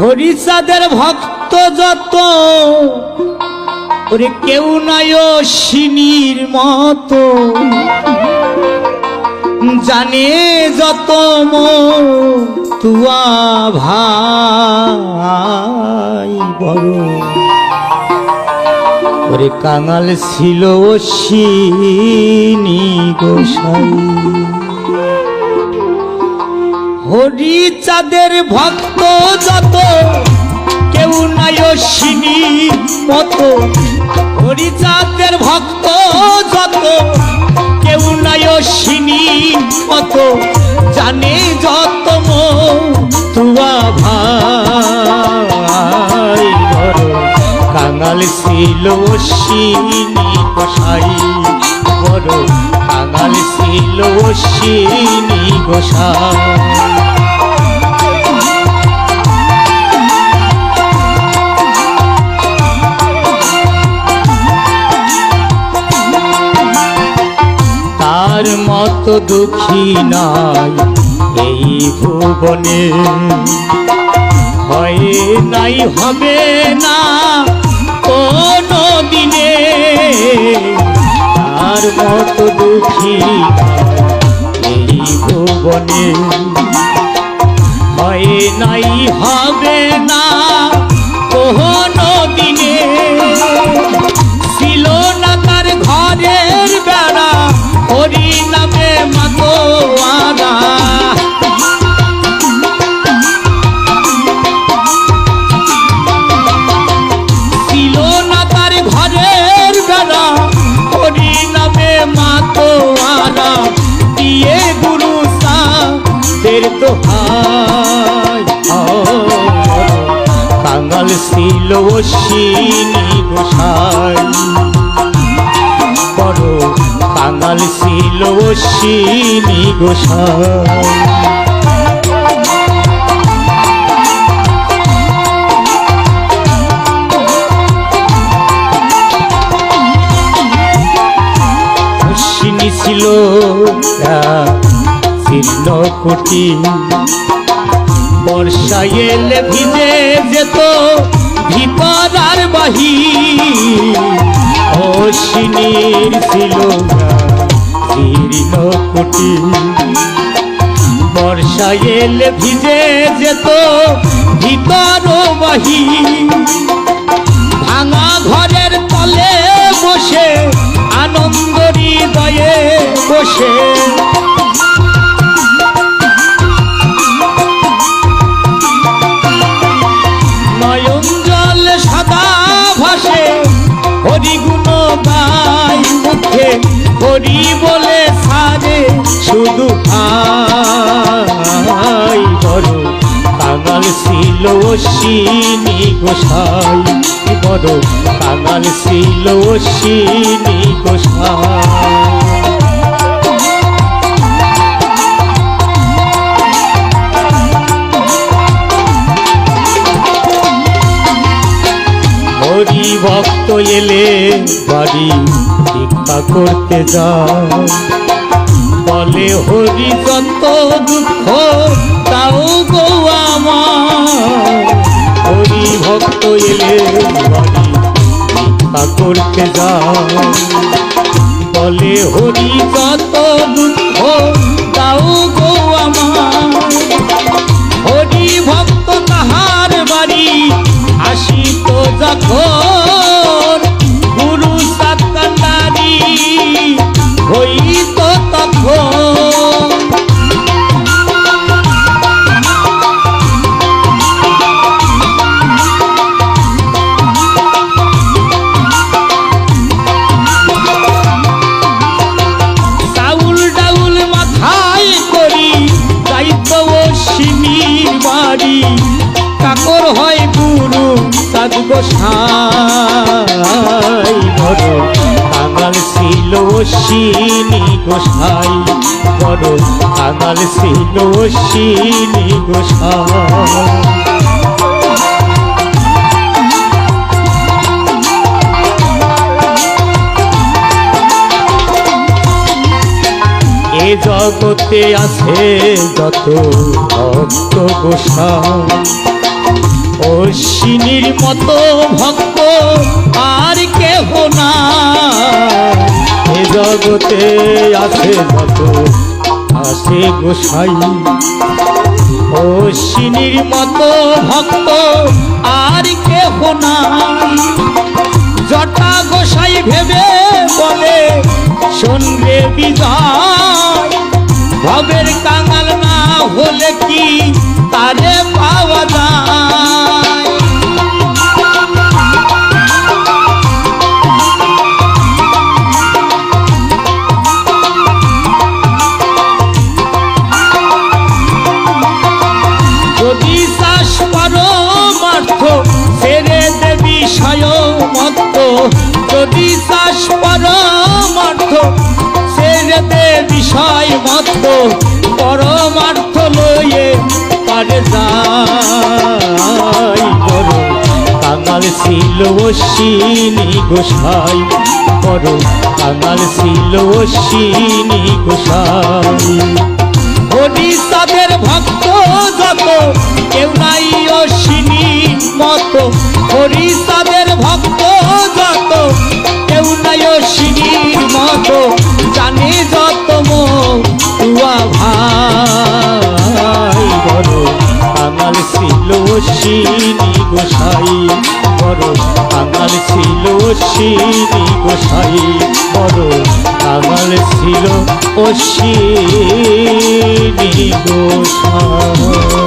হরিচাঁদের ভক্ত যত, ওরে কেউ নাই সিনির মতো। জানে যত তুয়া ভাই বড়। ওরে কাঙাল ছিল সিনি গোসাই। হরি চাঁদের ভক্ত যত, কেউ নাই অশ্বিনী মতো। হরি চাঁদের ভক্ত যত, কেউ নাই অশ্বিনী মতো। জানে যত তুয়া ভাই কাঙাল ছিল অশ্বিনী গোসাই বড় কাঙাল ছিল অশ্বিনী গোসাই। মতো দুঃখী নাই এই ভুবনে। হয় নাই, হবে না কোনো দিনে তার মতো দুঃখী এই ভুবনে। হয় নাই, হবে না দোহাই কাঙাল ছিল অশ্বিনী গোসাই। বড় কাঙাল ছিল অশ্বিনী গোসাই। ছিল ছিল কোটি। বর্ষা এলে ভিজে যেত আর বাহি অশ্বিনীর ছিল জীর্ণ কোটি। বর্ষা এলে ভিজে যেত ভিতর বাহি ভাঙা ঘরের তলে বসে, আনন্দ হৃদয়ে বসে। ছিল অশ্বিনী গোসাই বড় কাঙাল ছিল অশ্বিনী গোসাই। হরি ভক্ত এলে বাড়ি ভিক্ষা করতে যায়। বলে, হরি যত দুঃখ, তাও গো আমার। হরি ভক্ত এলে বাড়ি করতে যায় বলে, হরি যত দুঃখ, তাও গো আমার। হরি ভক্ত তাহার বাড়ি আসি তো যখন গোসাই, বড় কাঙাল ছিল সিনি গোসাই, বড় কাঙাল ছিল সিনি গোসাই। জগতে আছে যত ভক্ত গোসাই। অশ্বিনীর মতো ভক্ত আর কেহ না। এ জগতে আছে যত আছে গোসাই। অশ্বিনীর মতো ভক্ত আর কেহ না। জটা গোসাই ভেবে বলে সন্ধ্যে বিজয়, ভবের কাঙাল না হলে যদি চাষ পরমার্থ দে বিষয় মত পরমার্থ লয়ে পারে যাই বড় কাঙাল ছিল অশ্বিনী গোসাই বড় কাঙাল ছিল অশ্বিনী গোসাই। অশ্বিনী গোসাই বড় কাঙাল ছিল শিনি গোসাই বড় কাঙাল ছিল ও শিনি গোসাই।